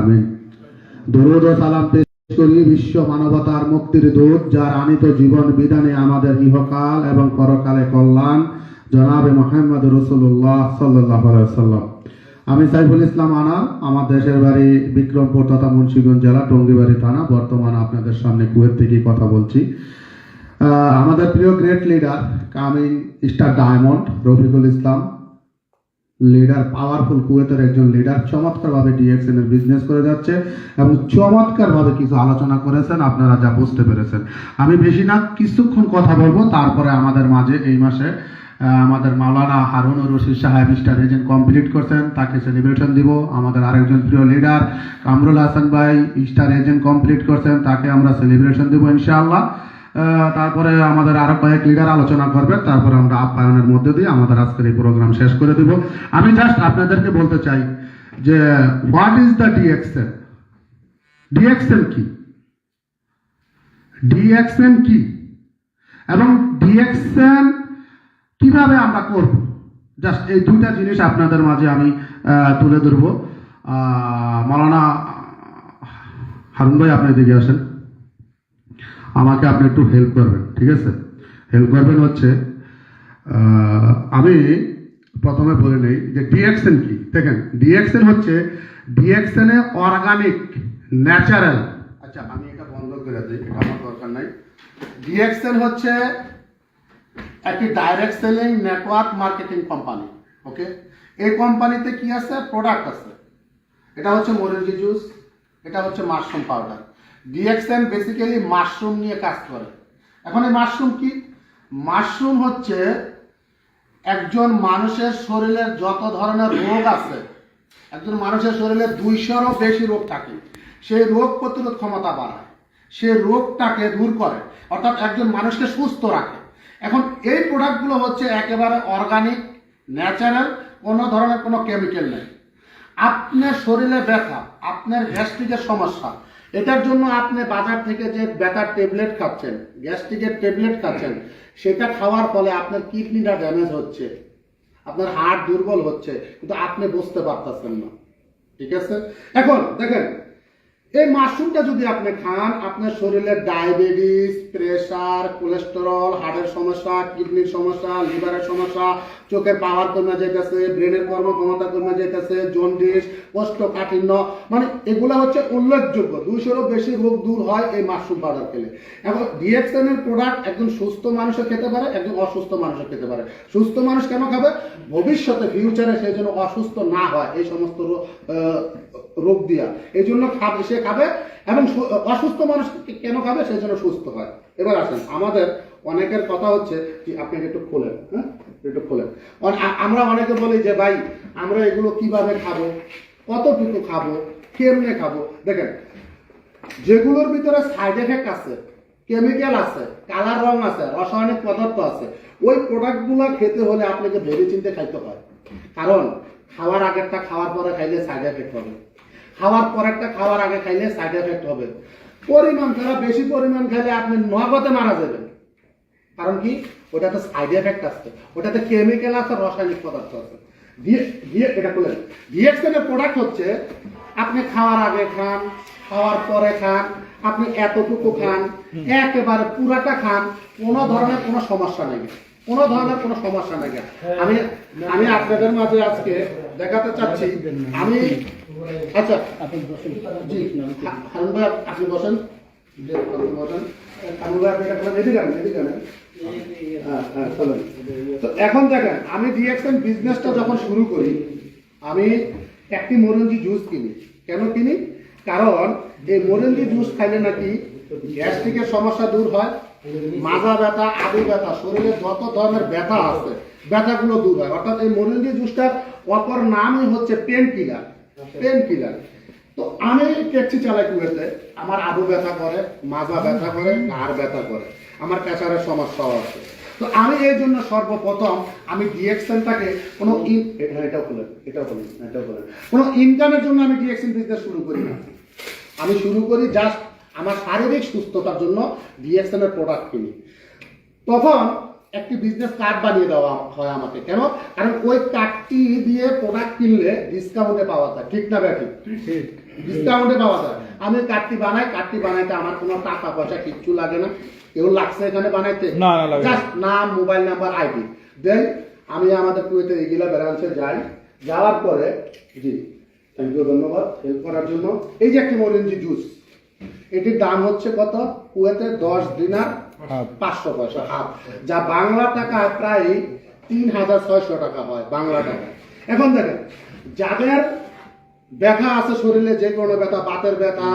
আমিন। দরুদ ও সালাম পেশ করি বিশ্ব মানবতার মুক্তির দূত, যার আনিত জীবন বিধানে আমাদের ইহকাল এবং পরকালে কল্যাণ। জনাবে মোহাম্মদ রসুল্লাহ সাল্লাহ সাল্লাম আমি সাইফুল ইসলাম আনাম, আমার দেশের বাড়ি বিক্রমপুর তথা মুন্সিগঞ্জ জেলা, টঙ্গিবাড়ি থানা। বর্তমানে আপনাদের সামনে কুয়েত থেকে কথা বলছি। আমাদের প্রিয় great leader coming star diamond, Rafiqul Islam. Leader powerful কুয়েতের একজন লিডার চমৎকারভাবে ডিএক্সএন এর বিজনেস করে যাচ্ছে এবং চমৎকারভাবে কিছু আলোচনা করেছেন, আপনারা যা বুঝতে পেরেছেন। আমি বেশি না, কিছুক্ষণ কথা বলব, তারপরে আমাদের মাঝে এই মাসে আমাদের মাওলানা হারুন রশিদ সাহেব স্টার এজেন্ট কমপ্লিট করছেন, তাকে সেলিব্রেশন দিব। আমাদের আরেকজন প্রিয় লিডার কামরুল হাসান ভাই স্টার এজেন্ট কমপ্লিট করছেন, তাকে আমরা সেলিব্রেশন দিব, ইনশাআল্লাহ। তারপরে আমাদের আরও কয়েক লিডার আলোচনা করবে তারপরে আমরা আপ্যায়নের মধ্যে দিয়ে আমাদের আজকের এই প্রোগ্রাম শেষ করে দিব। আমি জাস্ট আপনাদেরকে বলতে চাই যে what is the DXN DXN কি? ডিএক্সএন কি? এবং ডিএক্সএন কীভাবে আমরা করব? জাস্ট এই দুইটা জিনিস আপনাদের মাঝে আমি তুলে ধরব। আহ, মাওলানা হারুন ভাই আপনি এদিকে আসেন। আমাকে আপনি একটু হেল্প করবেন, ঠিক আছে? হেল্প করবেন হচ্ছে আমি প্রথমে বলে নেই যে ডিএক্সএন কি? দেখেন ডিএক্সএন হচ্ছে ডিএক্সএন এ অর্গানিক ন্যাচারাল আচ্ছা আমি এটা বন্ধ করে দিই, এটা আমার দরকার নাই। ডিএক্সএন হচ্ছে একটি direct selling network marketing company okay এই কোম্পানিতে কি আছে? প্রোডাক্ট আছে। এটা হচ্ছে মরিঞ্জি জুস এটা হচ্ছে mushroom powder DXN basically mushroom নিয়ে কাজ করে। এখন এই মাশরুম কি? মাশরুম হচ্ছে একজন মানুষের শরীরের যত ধরনের রোগ আছে, একজন মানুষের শরীরে দুইশোরও বেশি রোগ থাকে। সেই রোগ প্রতিরোধ ক্ষমতা বাড়ায়। সে রোগটাকে দূর করে, অর্থাৎ একজন মানুষকে সুস্থ রাখে। এখন এই প্রোডাক্টগুলো হচ্ছে একেবারে অর্গানিক ন্যাচারাল কোনো ধরনের কোনো কেমিক্যাল নেই। আপনার শরীরে ব্যথা, আপনার গ্যাস্ট্রিকের সমস্যা এটার জন্য আপনি বাজার থেকে যে ব্যথার ট্যাবলেট খাচ্ছেন গ্যাস্ট্রিকের ট্যাবলেট খাচ্ছেন সেটা খাওয়ার ফলে আপনার কিডনিটা ড্যামেজ হচ্ছে আপনার হার্ট দুর্বল হচ্ছে কিন্তু আপনি বুঝতে পারতেছেন না। ঠিক আছে? এখন দেখেন এই মাশরুমটা যদি আপনি খান, আপনার শরীরে ডায়াবেটিস, প্রেসার, কোলেস্টেরল, হার্টের সমস্যা, কিডনির সমস্যা, লিভারের সমস্যা, চোখের পাওয়ার কমে যাইতেছে, ব্রেনের কর্মক্ষমতা কমে যাইতেছে, জন্ডিস, কোষ্ঠকাঠিন্য মানে এগুলো হচ্ছে উল্লেখযোগ্য। দুইশোরও বেশি রোগ দূর হয় এই মাশরুম পাউডার খেলে। এখন ডিএক্সএন এর প্রোডাক্ট একজন সুস্থ মানুষও খেতে পারে, একজন অসুস্থ মানুষও খেতে পারে। সুস্থ মানুষ কেন খাবে? ভবিষ্যতে ফিউচারে সে যেন অসুস্থ না হয়, এই সমস্ত রোগ দিয়া। এই জন্য খাবে সে খাবে এবং অসুস্থ মানুষ কেন খাবে? সেই জন্য সুস্থ হয়। এবার আসেন, আমাদের অনেকের কথা হচ্ছে যে আপনি একটু খোলেন হ্যাঁ? একটু খোলেন। আমরা অনেকে বলি যে, ভাই, আমরা এগুলো কীভাবে খাব? কতটুকু খাব? কেমনে খাব? দেখেন, যেগুলোর ভিতরে সাইড এফেক্ট আছে কেমিক্যাল আছে, কালার রং আছে, রাসায়নিক পদার্থ আছে, ওই প্রোডাক্টগুলো খেতে হলে আপনাকে ভেবে চিন্তে খাইতে হয়। কারণ, খাওয়ার আগেরটা খাওয়ার পরে খাইলে সাইড এফেক্ট হবে। খাওয়ার পর একটা খাওয়ার আগে খাইলে সাইড এফেক্ট হবে। পরিমাণ ছাড়া বেশি পরিমাণ খেলে আপনি নগদে মারা যাবেন। কারণ কি? ওটাতে সাইড এফেক্ট আছে। ওটাতে কেমিক্যাল আছে রাসায়নিক পদার্থ আছে। এটা প্রোডাক্ট হচ্ছে আপনি খাওয়ার আগে খান খাওয়ার পরে খান আপনি এতটুকু খান একেবারে পুরাটা খান কোনো ধরনের কোনো সমস্যা নেই। কোনো ধরনের কোনো সমস্যা নেই। আমি আমি আপনাদের মাঝে আজকে দেখাতে চাচ্ছি আমি আচ্ছা আপনি বসেন। জি, বসেন। হারুন ভাই আপনি তো এখন দেখেন আমি ডিএক্সএন বিজনেসটা যখন শুরু করি আমি একটি মরঞ্জি জুস কিনি। কেন কিনি? কারণ এই মরঞ্জি জুস খাইলে নাকি গ্যাস্ট্রিকের সমস্যা দূর হয় মাজা ব্যথা, আদু ব্যথা, শরীরে যত ধরনের ব্যথা আছে, ব্যথাগুলো দূর হয়। অর্থাৎ এই মরঞ্জি জুসটার অপর নামই হচ্ছে পেন কিলার পেন কিলার। তো আমি ট্যাক্সি চালাই কুয়েতে আমার আবু ব্যথা করে, মাজা ব্যথা করে, ঘাড় ব্যথা করে। আমার প্রেসারের সমস্যাও আছে। তো আমি এই জন্য সর্বপ্রথম আমি ডিএক্সএনটাকে কোনো ইন- এ- এটাও বলেন এটাও বলেন এটাও বলেন কোনো ইনকামের জন্য আমি ডিএক্সএন বিজনেস শুরু করি না। আমি শুরু করি জাস্ট আমার শারীরিক সুস্থতার জন্য ডিএক্সএন এর প্রোডাক্ট কিনি। তখন একটি বিজনেস কার্ড বানিয়ে দেওয়া হয় আমাকে। কেন? কারণ ওই কার্ডটি দিয়ে প্রোডাক্ট কিনলে ডিসকাউন্টে পাওয়া যায়। ঠিক না ব্যাঠিক ডিসকাউন্টে পাওয়া যায়। আমি কার্ডটি বানাই কার্ডটি বানাইতে আমার কোনো টাকা পয়সা কিচ্ছু লাগে না। কেউ লাগছে এখানে বানাইতে। Just নাম মোবাইল নাম্বার আইডি দেন আমি আমাদের কুয়েতে এগুলা ব্রাঞ্চে যাই। যাওয়ার পরে জি থ্যাংক ইউ ধন্যবাদ। হেল্প করার জন্য। এই যে একটি মরিঞ্জি জুস এটির দাম হচ্ছে কত? কুয়েতে দশ দিনার পাঁচশো পয়সা হাফ। যা বাংলা টাকা প্রায় তিন হাজার ছয়শো টাকা হয় বাংলা টাকা। এখন দেখেন যাদের ব্যথা আছে শরীরে যে কোনো ব্যথা বাতের ব্যথা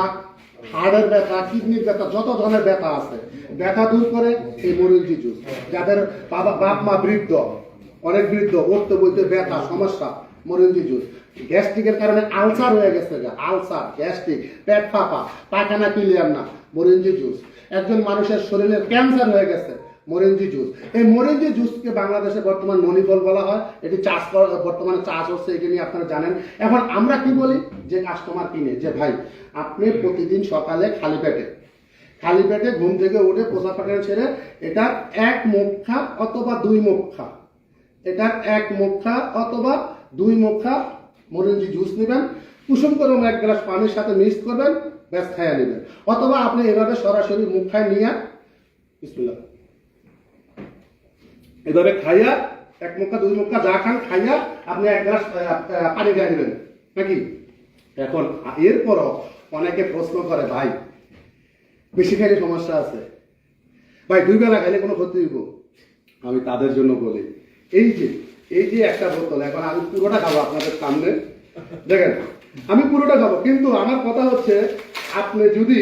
হাড়ের ব্যথা কিডনির ব্যথা যত ধরনের ব্যথা আছে ব্যথা দূর করে এই মরিচি জুস। যাদের বাবা বাপ মা বৃদ্ধ অনেক বৃদ্ধ উঠতে বলতে ব্যথা সমস্যা মরিচি জুস। গ্যাস্ট্রিকের কারণে আলসার হয়ে গেছে আলসার, গ্যাস্ট্রিক, পেট ফাঁপা, পায়খানা ক্লিয়ার না, মরিঞ্জি জুস। একজন মানুষের শরীরে ক্যান্সার হয়ে গেছে, মরিঞ্জি জুস। এই মরিঞ্জি জুসকে বাংলাদেশে বর্তমান মণিফল বলা হয়। এটি চাষ বর্তমানে চাষ হচ্ছে, এটি নিয়ে আপনারা জানেন। এখন আমরা কি বলি? যে কাস্টমার কিনে, যে ভাই, আপনি প্রতিদিন সকালে খালি পেটে খালি পেটে ঘুম থেকে উঠে পোষা পাখানা ছেড়ে এটা এক মুখ অথবা দুই মুখ এটা এক মুখ অথবা দুই মুখ মরিঞ্জি জুস নেবেন, কুসুম গরম এক গ্লাস পানির সাথে মিক্স করবেন, ব্যাস খাইয়া নেবেন। অথবা আপনি এভাবে সরাসরি মুখ খায় নিয়ে, বিসমিল্লাহ। এভাবে খাইয়া, এক মুখা, দুই মুখা যা খান খাইয়া আপনি এক গ্লাস পানি খাই নেবেন। নাকি? এখন, এরপরও অনেকে প্রশ্ন করে, ভাই, বেশি খাইলে সমস্যা আছে? ভাই, দুই বেলা খাইলে কোনো ক্ষতি হইব? আমি তাদের জন্য বলি, এই যে এই যে একটা বোতল এখন আমি পুরোটা খাব আপনাদের সামনে। দেখেন আমি পুরোটা খাব কিন্তু আমার কথা হচ্ছে আপনি যদি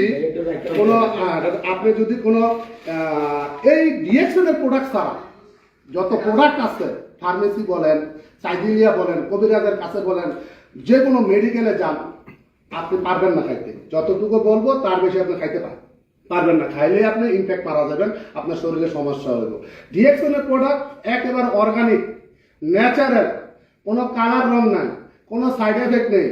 কোনো আপনি যদি কোনো এই ডিএক্সএনের প্রোডাক্ট ছাড়া যত প্রোডাক্ট আছে ফার্মেসি বলেন সাইডিলিয়া বলেন কবিরাজের কাছে বলেন যে কোনো মেডিকেলে যান আপনি পারবেন না খাইতে। যতটুকু বলব তার বেশি আপনি খাইতে পারেন পারবেন না। খাইলে আপনি ইনফেক্ট মারা যাবেন আপনার শরীরে সমস্যা হইব। ডিএক্সনের প্রোডাক্ট একেবারে অর্গানিক ন্যাচারাল। কোনো কালার রং নাই, কোনো সাইড এফেক্ট নেই,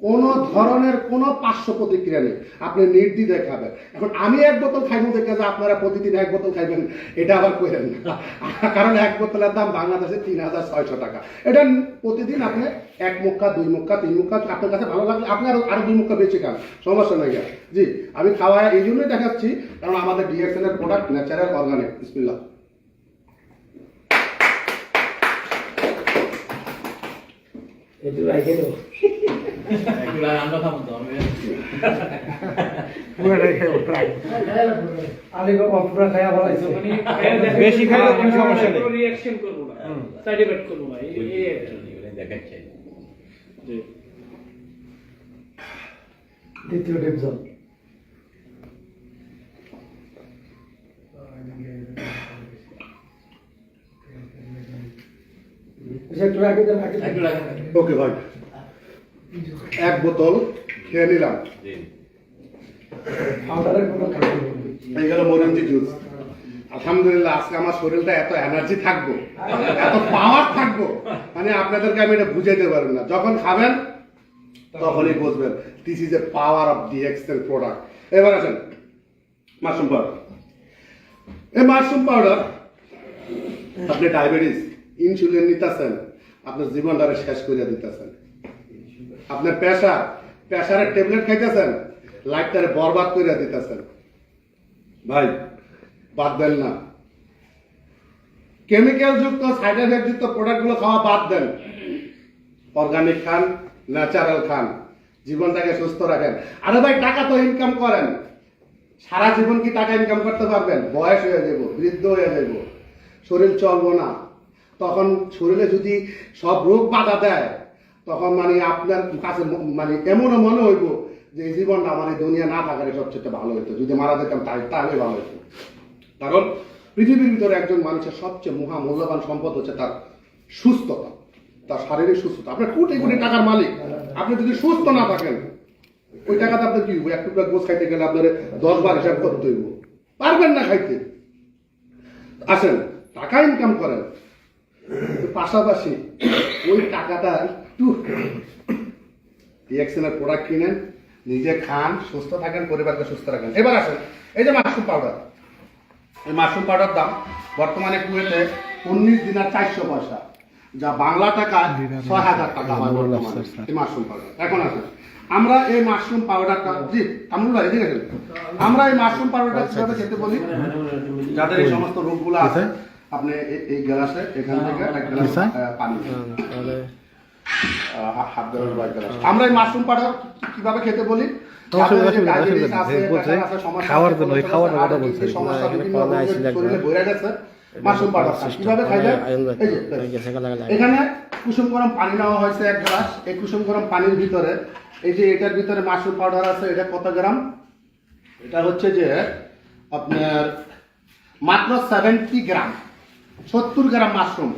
কোনো ধরনের কোনো পার্শ্ব প্রতিক্রিয়া নেই। আপনি নির্দ্বিধায় খাবেন। এখন আমি এক বোতল খাইব দেখে যে আপনারা প্রতিদিন এক বোতল খাইবেন, এটা আবার করেন না। কারণ এক বোতলের দাম বাংলাদেশে তিন হাজার ছয়শো টাকা। এটা প্রতিদিন আপনি এক মুক্কা, দুই মুক্কা, তিন মুক্কা, আপনার কাছে ভালো লাগলে আপনি আরও আরও দুই মুক্কা বেশি খান। সমস্যা নেই। জি, আমি খাওয়া এই জন্যই দেখাচ্ছি, কারণ আমাদের ডিএক্সএল এর প্রোডাক্ট ন্যাচারাল অর্গানিক বিসমিল্লাহ। একটু রাখে দেবো। আমি অপুরা খাইয়া বলাইছি বেশি খাইলে কোনো সমস্যা নেই। রিঅ্যাকশন করব না। সাইড এফেক্ট করব না এই দ্বিতীয় একটু রাখে দেন রাখে দেন ওকে ভাই। এক বোতল খেয়ে নিলাম। এই গেল মরিঞ্জি জুস। আলহামদুলিল্লাহ আজকে আমার শরীরটা এত এনার্জি থাকব এত পাওয়ার থাকব মানে আপনাদেরকে আমি এটা বুঝাইতে পারব না। যখন খাবেন তখনই বুঝবেন this is a power of the excel product এবার আছেন মাশরুম পাউডার এই মাশরুম পাউডার আপনি ডায়াবেটিস ইনসুলিন নিতেছেন। আপনার জীবনটারে শেষ করে দিতেছেন। আপনার পেশা প্রেশারের ট্যাবলেট খাইতেছেন, লাইফটারে বরবাদ করে দিতেছেন। ভাই, বাদ দেন না। কেমিক্যাল যুক্ত সাইড এফেক্ট যুক্ত প্রোডাক্টগুলো খাওয়া বাদ দেন। অর্গানিক খান ন্যাচারাল খান। জীবনটাকে সুস্থ রাখেন। আরে ভাই, টাকা তো ইনকাম করেন। সারা জীবন কি টাকা ইনকাম করতে পারবেন? বয়স হয়ে যাব বৃদ্ধ হয়ে যাব শরীর চলবো না। তখন শরীরে যদি সব রোগ বাধা দেয়, তখন মানে আপনার কাছে মানে এমনও মনে হইব যে এই জীবনটা এই দুনিয়া না থাকারে সবচেয়ে ভালো হতো যদি মারা যেতাম তাই তাহলে ভালো হতো কারণ পৃথিবীর ভিতরে একজন মানুষের সবচেয়ে মহা মূল্যবান সম্পদ হচ্ছে তার সুস্থতা, তার শারীরিক সুস্থতা। আপনার কোটি কোটি টাকার মালিক। আপনি যদি সুস্থ না থাকেন, ওই টাকাটা আপনার কি এক টুকরা গোস খাইতে গেলে আপনার দশ বার হিসাব করতে হইব। পারবেন না খাইতে। আসেন, টাকা ইনকাম করেন। পাশাপাশি ওই টাকাটা একটু রিয়াকশনের প্রোডাক্ট কিনেন নিজে খান সুস্থ থাকেন পরিবারকে সুস্থ রাখেন। এবার আসেন এই যে মাশরুম পাউডার এই মাশরুম পাউডার দাম বর্তমানে কুয়েতে উনিশ দিনার চারশো পয়সা যা বাংলা টাকা ছয় হাজার টাকা হয় বর্তমানে। এই মাশরুম পাউডার এখন আসেন আমরা এই মাশরুম পাউডারটা জি কামরুল ভাই এদিকে আমরা এই মাশরুম পাউডারটা কীভাবে খেতে বলি? যাদের এই সমস্ত রোগগুলো আছে আপনি এই- গ্লাসে এখান থেকে এক গ্লাস আহ, পানি আহ, হাত ধরে বা গ্লাস। আমরা এই মাশরুম পাউডার কীভাবে খেতে বলি? খাওয়ার জন্য, খাওয়ার কথা বলছে। মাশরুম পাউডার কীভাবে এখানে কুসুম গরম পানি নেওয়া হয়েছে এক গ্লাস এই কুসুম গরম পানির ভিতরে এই যে এটার ভিতরে মাশরুম পাউডার আছে এটা কত গ্রাম? এটা হচ্ছে যে আপনার মাত্র সেভেন্টি গ্রাম। সত্তর গ্রাম মাশরুম।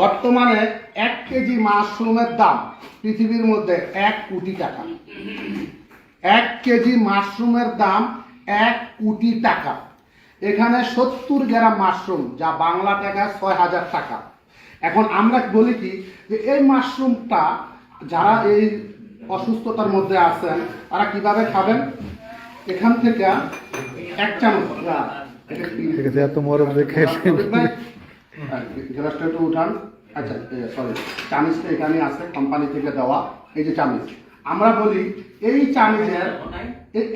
বর্তমানে এক কেজি মাশরুমের দাম পৃথিবীর মধ্যে এক কোটি টাকা। এক কেজি মাশরুমের দাম এক কোটি টাকা। এখানে সত্তর গ্রাম মাশরুম যা বাংলা টাকায় ছয় হাজার টাকা। এখন আমরা বলি কি যে এই মাশরুমটা যারা এই অসুস্থতার মধ্যে আছেন তারা কীভাবে খাবেন? এখান থেকে এক চামচ না, এটা কি? এত মরম দেখে রফিক ভাই, গ্লাসটা উঠান। আচ্ছা সরি চামিচটা এখানে আছে কোম্পানি থেকে দেওয়া, এই যে চামিচ। আমরা বলি, এই চামিচের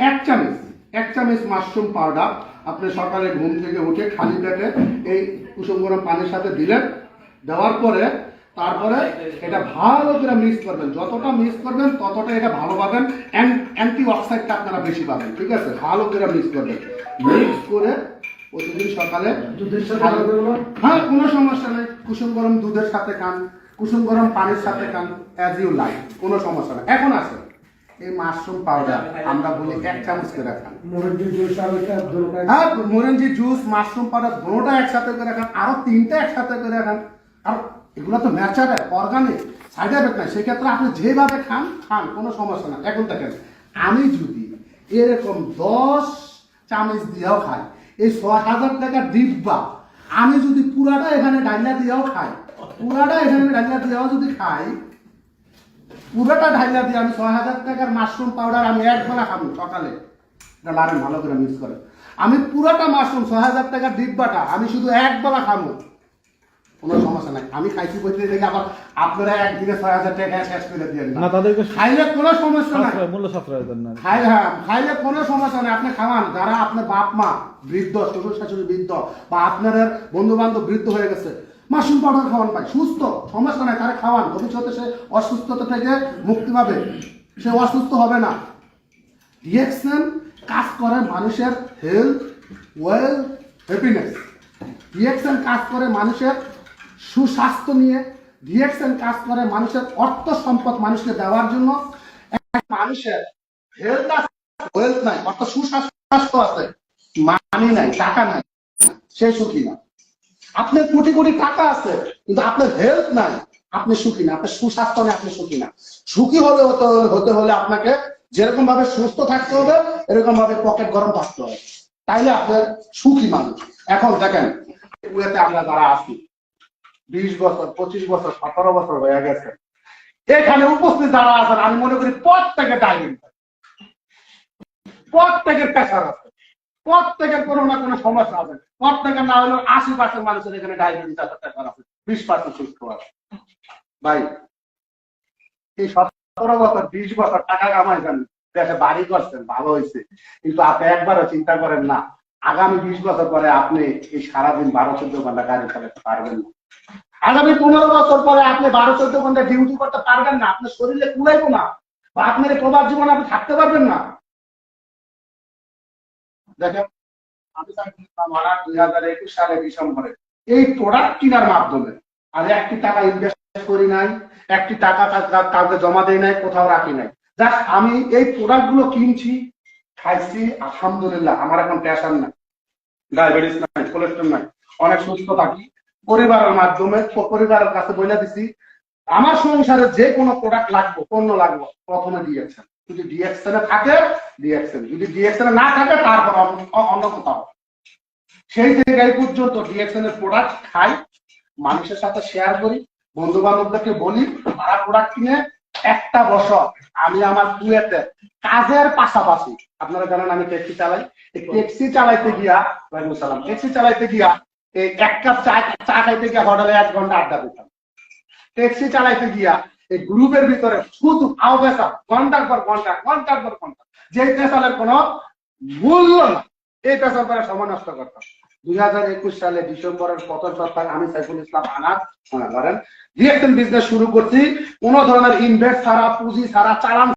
এক চামিচ এক চামিচ মাশরুম পাউডার আপনি সকালে ঘুম থেকে উঠে খালি পেটে এই কুসুম গরম পানির সাথে দিলেন, দেওয়ার পরে তারপরে এটা ভালো করে মিক্স করবেন। যতটা মিক্স করবেন, ততটা এটা ভালো পাবেন অ্যান্টি অক্সাইডটা আপনারা বেশি পাবেন, ঠিক আছে? ভালো করে মিক্স করবেন। মিক্স করে প্রতিদিন সকালে। দুধের সাথে হ্যাঁ কোনো সমস্যা নেই। কুসুম গরম দুধের সাথে খান কুসুম গরম পানির সাথে খান অ্যাজ ইউ লাইক কোনো সমস্যা নেই। এখন আছে এই মাশরুম পাউডার আমরা বলি এক চামচ করে খান। হ্যাঁ মরেঞ্জি জুস মাশরুম পাউডার দুটোটা একসাথে করে খান আরও তিনটা একসাথে করে খান। আর এগুলো তো ন্যাচারাল অর্গানিক সাইড এফেক্ট নাই। সেক্ষেত্রে আপনি যেভাবে খান খান কোনো সমস্যা না এখন দেখেন আমি যদি এরকম দশ চামচ দিয়েও খাই এই ছয় হাজার টাকার ডিব্বা। আমি যদি পুরাটা এখানে ডাইলা দিয়েও খাই, পুরাটা এখানে ডাইলা দিয়েও যদি খাই, পুরোটা ঢাইলা দিয়ে আমি ছয় হাজার টাকার মাশরুম পাউডার আমি এক বেলা খাব সকালে। ভালো করে মিক্স করে। আমি পুরোটা মাশরুম, ছয় হাজার টাকার ডিব্বাটা আমি শুধু এক বেলা খাব। কোনো সমস্যা নাই। আমি খাইছি বলতে দেখে আবার আপনারা একদিনে ছয় হাজার টাকা শেষ করে দিয়ে না। তাদেরকে খাইলে কোনো সমস্যা নাই। সাশ্রয় মূল্য সাশ্রয়ের জন্য খাই হ্যাঁ খাইলে কোনো সমস্যা নাই। আপনি খাওয়ান। যারা আপনার বাপ মা বৃদ্ধ শ্বশুর শাশুড়ি বৃদ্ধ বা আপনার বন্ধু বান্ধব বৃদ্ধ হয়ে গেছে মাশরুম পাউডার খাওয়ান পাই সুস্থ সমস্যা নাই তারা খাওয়ান। ভবিষ্যতে সে অসুস্থতা থেকে মুক্তি পাবে। সে অসুস্থ হবে না। ডিএক্সএন কাজ করে মানুষের হেলথ ওয়েলথ হ্যাপিনেস ডিএক্সএন কাজ করে মানুষের সুস্বাস্থ্য নিয়ে ডিএক্সএন কাজ করে মানুষের অর্থ সম্পদ মানুষকে দেওয়ার জন্য। মানুষের হেলথ আছে ওয়েলথ নাই অর্থাৎ সুস্বাস্থ্য আছে মানি নাই, টাকা নাই, সে সুখী না। আপনার কোটি কোটি টাকা আছে, কিন্তু আপনার হেলথ নাই, আপনি সুখী না, আপনার সুস্বাস্থ্য নেই আপনি সুখী না। সুখী হলে হতে হলে আপনাকে যেরকম ভাবে সুস্থ থাকতে হবে এরকম ভাবে পকেট গরম থাকতে হবে। তাইলে আপনার সুখী মানুষ। এখন দেখেন আমরা যারা আছি বিশ বছর, পঁচিশ বছর, সতেরো বছর হয়ে গেছে। এখানে উপস্থিত যারা আছেন, আমি মনে করি প্রত্যেকে ডায়াবেটিস প্রত্যেকের প্রেশার আছে। প্রত্যেকের কোনো না কোনো সমস্যা আছে। প্রত্যেকের না হলেও আশি পার্সেন্ট মানুষের এখানে ডায়াবেটিস আছে প্রেশার আছে, বিশ পার্সেন্ট সুস্থ আছে। ভাই, এই সতেরো বছর, বিশ বছর টাকা কামাইছেন, দেশে বাড়ি করছেন, ভালো হয়েছে। কিন্তু আপনি একবারও চিন্তা করেন না, আগামী বিশ বছর পরে আপনি এই সারাদিন বারো, চোদ্দ ঘণ্টা গাড়ি চালাতে পারবেন না। আগামী পনেরো বছর পরে আপনি বারো চোদ্দ ঘণ্টা ডিউটি করতে পারবেন না, আপনার শরীরে কুলাইবো না, বা আপনার এই প্রবাদ জীবনে আপনি থাকতে পারবেন না। দেখেন, আমি মারা দুই হাজার একুশ সালে ডিসেম্বরে এই প্রোডাক্ট কেনার মাধ্যমে, আর একটি টাকা ইনভেস্ট করি নাই, একটি টাকা কাউকে জমা দেই নাই, কোথাও রাখি নাই। জাস্ট আমি এই প্রোডাক্টগুলো কিনছি, খাইছি, আলহামদুলিল্লাহ, আমার এখন প্রেশার নাই। ডায়াবেটিস নাই কোলেস্ট্রল নাই, অনেক সুস্থ থাকি। পরিবারের মাধ্যমে পরিবারের কাছে বলে দিছি, আমার সংসারে যে কোনো প্রোডাক্ট লাগবে, পণ্য লাগবে, প্রথমে ডিএক্সএন যদি ডিএক্সএন এ থাকে ডিএক্সএন যদি ডিএক্সএন না থাকে, তারপর অন্য- কোথাও। সেই জায়গায় পর্যন্ত ডিএক্সএন এর প্রোডাক্ট খাই, মানুষের সাথে শেয়ার করি বন্ধু বান্ধবদেরকে বলি, তারা প্রোডাক্ট কিনে, একটা বছর আমি আমার কুয়েতে কাজের পাশাপাশি, আপনারা জানেন আমি ট্যাক্সি চালাই ট্যাক্সি চালাইতে গিয়া, ওয়ালাইকুম সালাম, ট্যাক্সি চালাইতে গিয়া এক কাপ চা চা খাইতে গিয়া হোটেলে এক ঘণ্টা আড্ডা দিতাম। ট্যাক্সি চালাইতে গিয়া এই গ্রুপের ভিতরে শুধু আও পেশা ঘণ্টার পর ঘণ্টা, ঘণ্টার পর ঘণ্টা। যে পেশালের কোনো মূল্য না, এই পেশাল করে সময় নষ্ট করতাম দুই হাজার একুশ সালে ডিসেম্বরের প্রথম সপ্তাহে আমি সাইফুল ইসলাম আনার ধরেন রিয়েকশন বিজনেস শুরু করছি, কোনো ধরনের ইনভেস্ট ছাড়া, পুঁজি ছাড়া, চালান